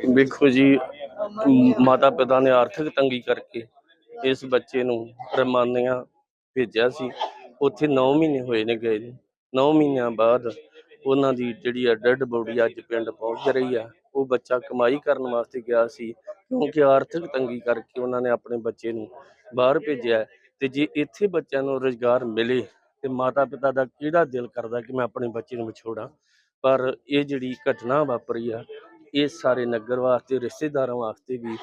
ਵੇਖੋ ਜੀ ਮਾਤਾ ਪਿਤਾ ਨੇ ਆਰਥਿਕ ਤੰਗੀ ਕਰਕੇ ਇਸ ਬੱਚੇ ਨੂੰ ਰਮਾਨੀਆਂ ਭੇਜਿਆ ਸੀ। ਉੱਥੇ 9 ਮਹੀਨੇ ਹੋਏ ਨੇ ਗਏ ਨੇ। 9 ਮਹੀਨਿਆਂ ਬਾਅਦ ਉਹਨਾਂ ਦੀ ਜਿਹੜੀ ਆ ਡੈੱਡ ਬੋਡੀ ਅੱਜ ਪਿੰਡ ਪਹੁੰਚ ਰਹੀ ਆ, ਉਹ ਬੱਚਾ ਕਮਾਈ ਕਰਨ ਵਾਸਤੇ ਗਿਆ ਸੀ, ਕਿਉਂਕਿ ਆਰਥਿਕ ਤੰਗੀ ਕਰਕੇ ਉਹਨਾਂ ਨੇ ਆਪਣੇ ਬੱਚੇ ਨੂੰ ਬਾਹਰ ਭੇਜਿਆ ਤੇ ਜੇ ਇੱਥੇ ਬੱਚਿਆਂ ਨੂੰ ਰੁਜ਼ਗਾਰ ਮਿਲੇ ਤੇ ਮਾਤਾ ਪਿਤਾ ਦਾ ਕਿਹੜਾ ਦਿਲ ਕਰਦਾ ਕਿ ਮੈਂ ਆਪਣੇ ਬੱਚੇ ਨੂੰ ਵਿਛੋੜਾਂ? ਪਰ ਇਹ ਜਿਹੜੀ ਘਟਨਾ ਵਾਪਰੀ ਆ ਇਹ ਸਾਰੇ ਨਗਰ ਵਾਸਤੇ, ਰਿਸ਼ਤੇਦਾਰਾਂ ਵਾਸਤੇ ਵੀ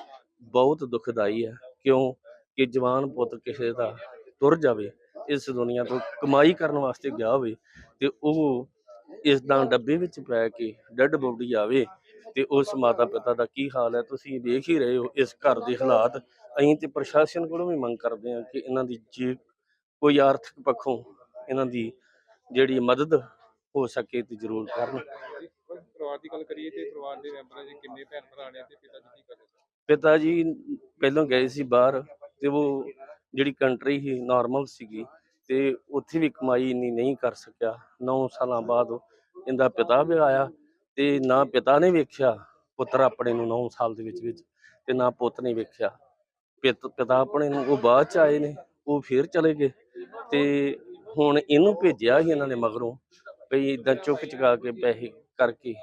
ਬਹੁਤ ਦੁਖਦਾਈ ਹੈ। ਕਿਉਂ ਕਿ ਜਵਾਨ ਪੁੱਤ ਕਿਸੇ ਦਾ ਤੁਰ ਜਾਵੇ, ਇਸ ਦੁਨੀਆ ਤੋਂ ਕਮਾਈ ਕਰਨ ਵਾਸਤੇ ਗਿਆ ਹੋਵੇ ਤੇ ਉਹ ਇਸ ਦਾ ਡੱਬੇ ਵਿੱਚ ਪੈ ਕੇ ਡੈੱਡ ਬੋਡੀ ਆਵੇ ਤੇ ਉਸ ਮਾਤਾ ਪਿਤਾ ਦਾ ਕੀ ਹਾਲ ਹੈ, ਤੁਸੀਂ ਦੇਖ ਹੀ ਰਹੇ ਹੋ ਇਸ ਘਰ ਦੇ ਹਾਲਾਤ। ਅਸੀਂ ਤੇ ਪ੍ਰਸ਼ਾਸਨ ਕੋਲੋਂ ਵੀ ਮੰਗ ਕਰਦੇ ਹਾਂ ਕਿ ਇਹਨਾਂ ਦੀ ਜੇ ਕੋਈ ਆਰਥਿਕ ਪੱਖੋਂ ਇਹਨਾਂ ਦੀ ਜਿਹੜੀ ਮਦਦ ਹੋ ਸਕੇ ਤੇ ਜ਼ਰੂਰ ਕਰਨ। ਪਰਿਵਾਰ ਦੀ ਗੱਲ ਕਰੀਏ ਤੇ ਪਰਿਵਾਰ ਦੇ ਮੈਂਬਰਾਂ ਦੇ ਕਿੰਨੇ ਭੈਣ ਭਰਾ ਨੇ ਤੇ ਪਿਤਾ ਜੀ ਕੀ ਕਰਦੇ ਸਨ? ਪਿਤਾ ਜੀ ਪਹਿਲਾਂ ਗਏ ਸੀ ਬਾਹਰ ਤੇ ਉਹ ਜਿਹੜੀ ਕੰਟਰੀ ਸੀ ਨਾਰਮਲ ਸੀਗੀ ਤੇ ਉੱਥੇ ਵੀ ਕਮਾਈ ਇੰਨੀ ਨਹੀਂ ਕਰ ਸਕਿਆ। 9 ਸਾਲਾਂ ਬਾਅਦ ਇਹਦਾ ਪਿਤਾ ਵੀ ਆਇਆ ਤੇ ਨਾ ਪਿਤਾ ਨੇ ਵੇਖਿਆ, ਪੁੱਤਰ ਆਪਣੇ ਨੂੰ 9 ਸਾਲ ਦੇ ਵਿੱਚ ਵਿੱਚ ਤੇ ਨਾ ਪੁੱਤ ਨੇ ਵੇਖਿਆ। ਪਿਤ- ਪਿਤਾ ਆਪਣੇ ਨੂੰ ਉਹ ਬਾਅਦ ਚ ਆਏ ਨੇ, ਉਹ ਫੇਰ ਚਲੇ ਗਏ ਤੇ ਹੁਣ ਇਹਨੂੰ ਭੇਜਿਆ ਸੀ ਇਹਨਾਂ ਨੇ ਮਗਰੋਂ ਵੀ ਇਦਾਂ ਚੁੱਕ ਚੁਕਾ ਕੇ ਪੈਸੇ ਕਰਕੇ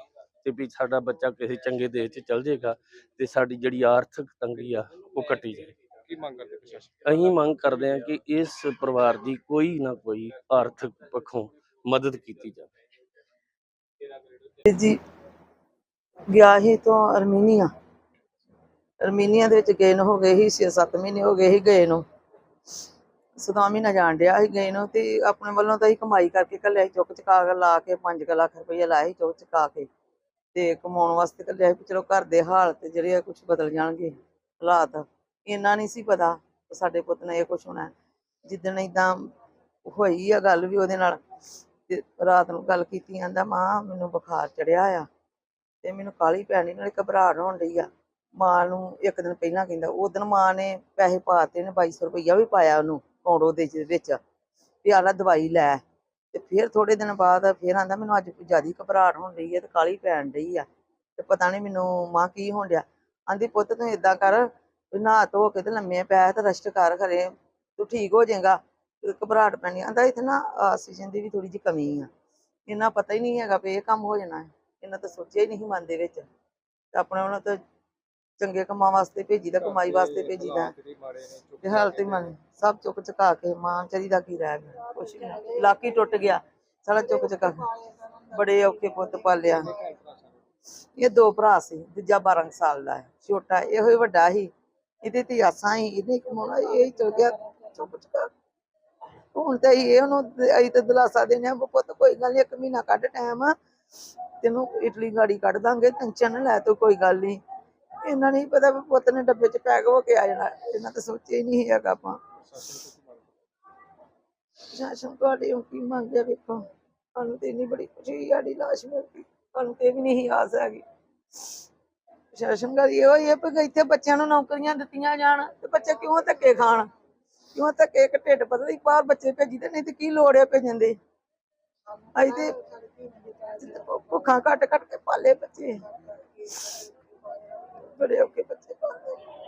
ਤੇ ਵੀ ਸਾਡਾ ਬੱਚਾ ਕਿਸੇ ਚੰਗੇ ਦੇਸ਼ 'ਚ ਚਲ ਜਾਏਗਾ ਤੇ ਸਾਡੀ ਜਿਹੜੀ ਆਰਥਿਕ ਤੰਗੀ ਆ ਉਹ ਕੱਟੀ ਜਾਏ। ਕੀ ਮੰਗ ਕਰਦੇ ਪ੍ਰਸ਼ਾਸਨ ਅਸੀਂ ਮੰਗ ਕਰਦੇ ਹਾਂ ਕਿ ਇਸ ਪਰਿਵਾਰ ਦੀ ਕੋਈ ਨਾ ਕੋਈ ਆਰਥਿਕ ਪੱਖੋਂ ਮਦਦ ਕੀਤੀ ਜਾਵੇ। ਜੀ ਗਿਆ ਹੀ ਤੋਂ ਅਰਮੀਨੀਆ। ਅਰਮੀਨੀਆ ਦੇ ਵਿੱਚ ਗਏ ਨੂੰ ਹੋ ਗਏ ਸੀ 6-7 ਮਹੀਨੇ ਹੋ ਗਏ ਸੀ ਗਏ ਨੂੰ। ਸਤਾਂ ਮਹੀਨਾ ਜਾਣ ਡਿਆ ਸੀ ਗਏ ਨੂੰ ਤੇ ਆਪਣੇ ਵੱਲੋਂ ਤਾਂ ਹੀ ਕਮਾਈ ਕਰਕੇ ਕੱਲਿਆ ਸੀ ਚੁੱਕ ਚੁਕਾ ਕੇ ਲਾ ਕੇ 5 ਲੱਖ ਰੁਪਈਆ ਲਾਇਆ ਸੀ ਚੁੱਕ ਚੁਕਾ ਕੇ। ਤੇ ਕਮਾਉਣ ਵਾਸਤੇ ਕੱਲਿਆ ਵੀ ਚਲੋ ਘਰ ਦੇ ਹਾਲਤ ਜਿਹੜੇ ਆ ਕੁਝ ਬਦਲ ਜਾਣਗੇ ਹਾਲਾਤ। ਇੰਨਾ ਨਹੀਂ ਸੀ ਪਤਾ ਸਾਡੇ ਪੁੱਤ ਨੇ ਇਹ ਕੁਝ ਹੋਣਾ। ਹੈ। ਜਿੱਦਣ ਏਦਾਂ ਹੋਈ ਆ ਗੱਲ ਵੀ ਉਹਦੇ ਨਾਲ ਤੇ ਰਾਤ ਨੂੰ ਗੱਲ ਕੀਤੀ ਆਂਦਾ ਮਾਂ, ਮੈਨੂੰ ਬੁਖਾਰ ਚੜਿਆ ਆ ਤੇ ਮੈਨੂੰ ਕਾਲੀ ਪੈਣੀ, ਨਾਲੇ ਘਬਰਾਹਟ ਹੋਣ ਡਈ ਆ। ਮਾਂ ਨੂੰ ਇੱਕ ਦਿਨ ਪਹਿਲਾਂ ਕਹਿੰਦਾ, ਉਸ ਦਿਨ ਮਾਂ ਨੇ ਪੈਸੇ ਪਾਤੇ ਨੇ 2200 ਰੁਪਈਆ ਵੀ ਪਾਇਆ ਉਹਨੂੰ ਕੌਂਡੋ ਦੇ ਵਿੱਚ, ਵੀ ਆਲਾ ਦਵਾਈ ਲੈ। ਤੇ ਫਿਰ ਥੋੜੇ ਦਿਨ ਬਾਅਦ ਫਿਰ ਆਂਦਾ ਮੈਨੂੰ ਅੱਜ ਜ਼ਿਆਦਾ ਘਬਰਾਹਟ ਹੋਣ ਰਹੀ ਹੈ ਤੇ ਕਾਲੀ ਪੈਣ ਰਹੀ ਆ ਤੇ ਪਤਾ ਨਹੀਂ ਮੈਨੂੰ ਮਾਂ ਕੀ ਹੋਣ ਡਿਆ। ਆਂਦੀ, ਪੁੱਤ ਤੂੰ ਏਦਾਂ ਕਰ ਨਹਾ ਧੋ ਕੇ ਤੇ ਲੰਮੇ ਪੈ ਤੇ ਰੈਸਟ ਕਰ ਖਰੇ, ਤੂੰ ਠੀਕ ਹੋ ਜਾਏਗਾ ਘਬਰਾਹਟ ਪੈਣੀ ਆਂਦਾ, ਇੱਥੇ ਨਾ ਆਕਸੀਜਨ ਦੀ ਵੀ ਥੋੜੀ ਜਿਹੀ ਕਮੀ ਆ ਇਹਨਾਂ ਪਤਾ ਹੀ ਨਹੀਂ ਹੈਗਾ ਵੀ ਇਹ ਕੰਮ ਹੋ ਜਾਣਾ ਇਹਨਾਂ ਤਾਂ ਸੋਚਿਆ ਹੀ ਨਹੀਂ ਮਨ ਦੇ ਵਿੱਚ। ਤੇ ਆਪਣੇ ਉਹਨਾਂ ਤਾਂ ਚੰਗੇ ਕੰਮਾਂ ਵਾਸਤੇ ਭੇਜੀਦਾ, ਕਮਾਈ ਵਾਸਤੇ ਭੇਜੀਦਾ। ਹਾਲਾਤ ਤੇ ਹਾਲਤ ਹੀ ਮਨ ਸਭ ਚੁੱਕ ਚੁਕਾ ਕੇ ਮਾਂ ਚਰੀ ਦਾ ਕੀ ਰਹਿ ਗਿਆ? ਕੁਛ ਨਹੀਂ ਲਾਕੀ ਟੁੱਟ ਗਿਆ। ਸਾਰਾ ਚੁੱਕ ਚੁਕਾ ਕੇ। ਬੜੇ ਔਖੇ ਪੁੱਤ ਪਾਲਿਆ। ਇਹ ਦੋ ਭਰਾ ਸੀ, ਦੂਜਾ 12 ਸਾਲ ਦਾ ਹੈ। ਛੋਟਾ, ਇਹੋ ਹੀ ਵੱਡਾ ਸੀ। ਇਹਦੇ ਤੇ ਆਸਾਂ ਹੀ ਇਹਨੇ ਕਮਾਉਣਾ ਇਹ ਹੀ ਚਲ ਗਿਆ। ਚੁੱਪ ਚੁਕਾ ਹੁਣ ਤੇ ਇਹ ਉਹਨੂੰ ਅਸੀਂ ਤੇ ਦਿਲਾਸਾ ਦੇਣੇ ਆ ਪੁੱਤ ਕੋਈ ਗੱਲ ਨਹੀਂ ਇੱਕ ਮਹੀਨਾ ਕੱਢ ਟਾਈਮ ਤੈਨੂੰ ਇਟਲੀ ਗਾੜੀ ਕੱਢ ਦਾਂਗੇ, ਟੈਨਸ਼ਨ ਨਾ ਲੈ, ਤੂੰ ਕੋਈ ਗੱਲ ਨਹੀਂ ਇਹਨਾਂ ਨਹੀਂ ਪਤਾ ਵੀ ਪੁੱਤ ਨੇ ਡੱਬੇ 'ਚ ਪੈਕ ਹੋ ਕੇ ਆ ਜਾਣਾ ਇਹਨਾਂ ਤਾਂ ਸੋਚਿਆ ਹੀ ਨਹੀਂ ਹੈਗਾ ਆਪਾਂ। ਸ਼ਾਸਨ ਤੁਹਾਡੇ ਉਹ ਕੀ ਮੰਗਦੇ ਵੇਖੋ ਸਾਨੂੰ ਤੇ ਇੰਨੀ ਬੜੀ ਖੁਸ਼ੀ ਸਾਡੀ ਲਾਸ਼ ਮਿਲ ਗਈ ਸਾਨੂੰ ਤੇ ਵੀ ਨਹੀਂ ਆਸ ਹੈਗੀ। ਸ਼ਾਸਨ ਦਾ ਇਹੋ ਹੀ ਹੈ ਕਿ ਇੱਥੇ ਬੱਚਿਆਂ ਨੂੰ ਨੌਕਰੀਆਂ ਦਿੱਤੀਆਂ ਜਾਣ ਤੇ ਬੱਚੇ ਕਿਉਂ ਧੱਕੇ ਖਾਣ? ਕਿਉਂ ਧੱਕੇ ਇੱਕ ਢਿੱਡ ਪਤਲੀ ਬਾਹਰ ਬੱਚੇ ਭੇਜੀਦੇ ਨਹੀਂ ਤੇ ਕੀ ਲੋੜ ਹੈ ਭੇਜਣ ਦੀ? ਅਸੀਂ ਤੇ ਭੁੱਖਾਂ ਕੱਟ ਕੱਟ ਕੇ ਪਾਲੇ ਬੱਚੇ। ਬੜੇ ਔਖੇ ਬੱਚੇ ਪਾਲੇ